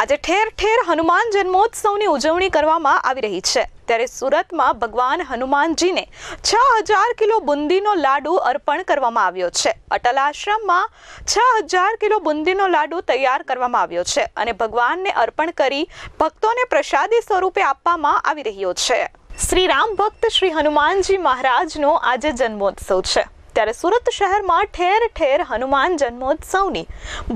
આજે ઠેર ઠેર હનુમાન જન્મોત્સવની ઉજવણી કરવામાં આવી રહી છે. ત્યારે સુરતમાં ભગવાન હનુમાનજીને છ હજાર કિલો બુંદીનો લાડુ અર્પણ કરવામાં આવ્યો છે. અટલ આશ્રમમાં છ હજાર કિલો બુંદીનો લાડુ તૈયાર કરવામાં આવ્યો છે અને ભગવાનને અર્પણ કરી ભક્તોને પ્રસાદી સ્વરૂપે આપવામાં આવી રહ્યો છે. શ્રી રામ ભક્ત શ્રી હનુમાનજી મહારાજનો આજે જન્મોત્સવ છે. ત્યારે સુરત શહેરમાં ઠેર ઠેર હનુમાન જન્મોત્સવની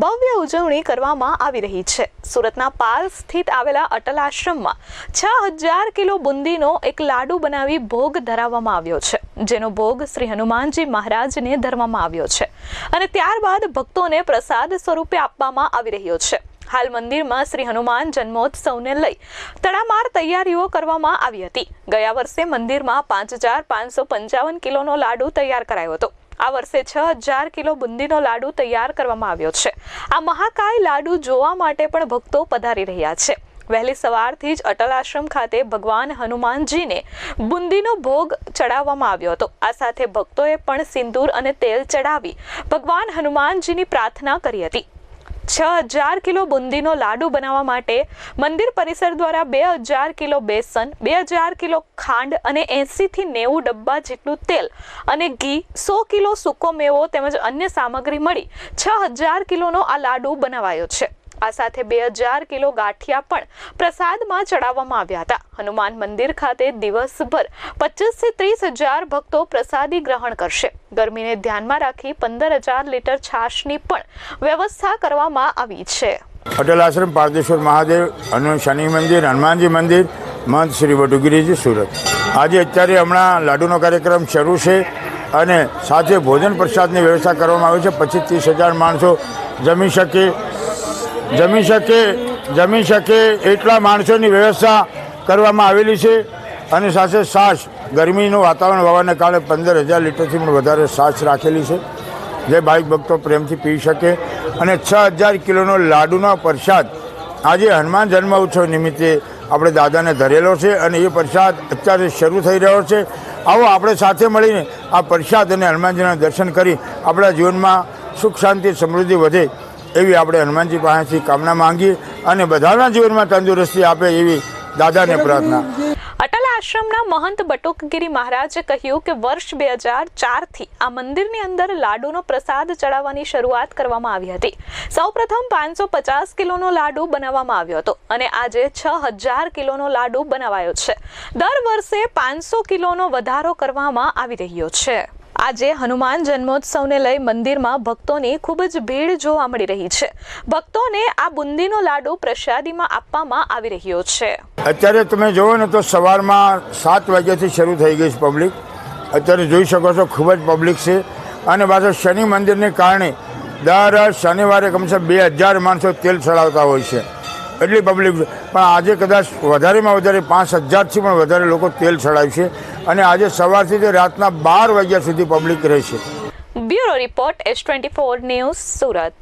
ભવ્ય ઉજવણી કરવામાં આવી રહી છે. સુરતના પાલ સ્થિત આવેલા અટલ આશ્રમમાં છ હજાર કિલો બુંદીનો એક લાડુ બનાવી ભોગ ધરાવવામાં આવ્યો છે, જેનો ભોગ શ્રી હનુમાનજી મહારાજને ધરવામાં આવ્યો છે અને ત્યારબાદ ભક્તોને પ્રસાદ સ્વરૂપે આપવામાં આવી રહ્યો છે. હાલ મંદિરમાં શ્રી હનુમાન જન્મોત્સવને લઈ તડામાર તૈયારીઓ કરવામાં આવી હતી. ગયા વર્ષે મંદિરમાં પાંચ હજાર પાંચસો પંચાવન કિલોનો લાડુ તૈયાર કરાયો હતો. આ વર્ષે છ હજાર કિલો બુંદીનો લાડુ તૈયાર કરવામાં આવ્યો છે. આ મહાકાય લાડુ જોવા માટે પણ ભક્તો પધારી રહ્યા છે. વહેલી સવારથી જ અટલ આશ્રમ ખાતે ભગવાન હનુમાનજીને બુંદીનો ભોગ ચડાવવામાં આવ્યો હતો. આ સાથે ભક્તોએ પણ સિંદૂર અને તેલ ચડાવી ભગવાન હનુમાનજીની પ્રાર્થના કરી હતી. છ હજાર કિલો બુંદીનો લાડુ બનાવવા માટે મંદિર પરિસર દ્વારા બે હજાર કિલો બેસન, બે હજાર કિલો ખાંડ અને એંસીથી નેવું ડબ્બા જેટલું તેલ અને ઘી, સો કિલો સૂકો મેવો તેમજ અન્ય સામગ્રી મળી. છ હજાર કિલોનો આ લાડુ બનાવાયો છે. આ સાથે બે હજાર કિલો ગાંઠિયા પણ પ્રસાદમાં ચડાવવામાં આવ્યા હતા. હનુમાન મંદિર ખાતે દિવસભર પચીસથી ત્રીસ હજાર ભક્તો પ્રસાદી ગ્રહણ કરશે. ગરમીને ધ્યાનમાં રાખી પંદર હજાર લીટર છાશની પણ વ્યવસ્થા કરવામાં આવી છે. અટલ આશ્રમ, પારદેશ્વર મહાદેવ હનુ શનિ મંદિર, હનુમાનજી મંદિર મહંત શ્રી વટુગીરીજી સુરત. આજે અત્યારે હમણાં લાડુનો કાર્યક્રમ શરૂ છે અને સાથે ભોજન પ્રસાદની વ્યવસ્થા કરવામાં આવી છે. પચીસ ત્રીસ હજાર માણસો જમી શકે જમી શકે જમી શકે એટલા માણસોની વ્યવસ્થા કરવામાં આવેલી છે અને સાથે સાસ, ગરમીનું વાતાવરણ હોવાને કારણે પંદર હજાર લીટરથી પણ વધારે સાસ રાખેલી છે. જે ભાવિક ભક્તો પ્રેમથી પી શકે અને છ હજાર કિલોનો લાડુનો પ્રસાદ. આજે હનુમાન જન્મ ઉત્સવ નિમિત્તે આપણે દાદાને ધરેલો છે અને એ પ્રસાદ અત્યારે શરૂ થઈ રહ્યો છે. આવો આપણે સાથે મળીને આ પ્રસાદ અને હનુમાનજીના દર્શન કરી આપણા જીવનમાં સુખ શાંતિ સમૃદ્ધિ વધે. એવી આપણે હનુમાનજી પાસેથી કામના માંગીએ અને બધાના જીવનમાં તંદુરસ્તી આપે એવી દાદાને પ્રાર્થના. અટલ આશ્રમના મહંત બટુકગીરી મહારાજે કહ્યું કે વર્ષ બે હજાર ચારથી આ મંદિરની અંદર લાડુનો પ્રસાદ ચડાવવાની શરૂઆત કરવામાં આવી હતી. સૌપ્રથમ પાંચસો પચાસ કિલોનો લાડુ બનાવવામાં આવ્યો હતો અને આજે છ હજાર કિલોનો લાડુ બનાવાયો છે. દર વર્ષે પાંચસો કિલોનો વધારો કરવામાં આવી રહ્યો છે. આજે હનુમાન જન્મોત્સવને લઈ મંદિરમાં ભક્તોની ખૂબ જ ભીડ જોવા મળી રહી છે. ભક્તોને આ બુંદીનો લાડુ પ્રસાદીમાં આપવામાં આવી રહ્યો છે. અત્યારે તમે જોવો ને તો સવારમાં સાત વાગ્યાથી શરૂ થઈ ગઈ છે પબ્લિક. અત્યારે જોઈ શકો છો ખૂબ જ પબ્લિક છે. અને પાછળ શનિ મંદિરને કારણે દર શનિવારે કમસે બે હજાર માણસો તેલ ચડાવતા હોય છે. એટલી પબ્લિક પણ આજે કદાચ વધારેમાં વધારે પાંચ હજારથી પણ વધારે લોકો તેલ ચડાવશે અને આજે સવારથી તે રાતના બાર વાગ્યા સુધી પબ્લિક રહેશે bureau report S twenty four news Surat.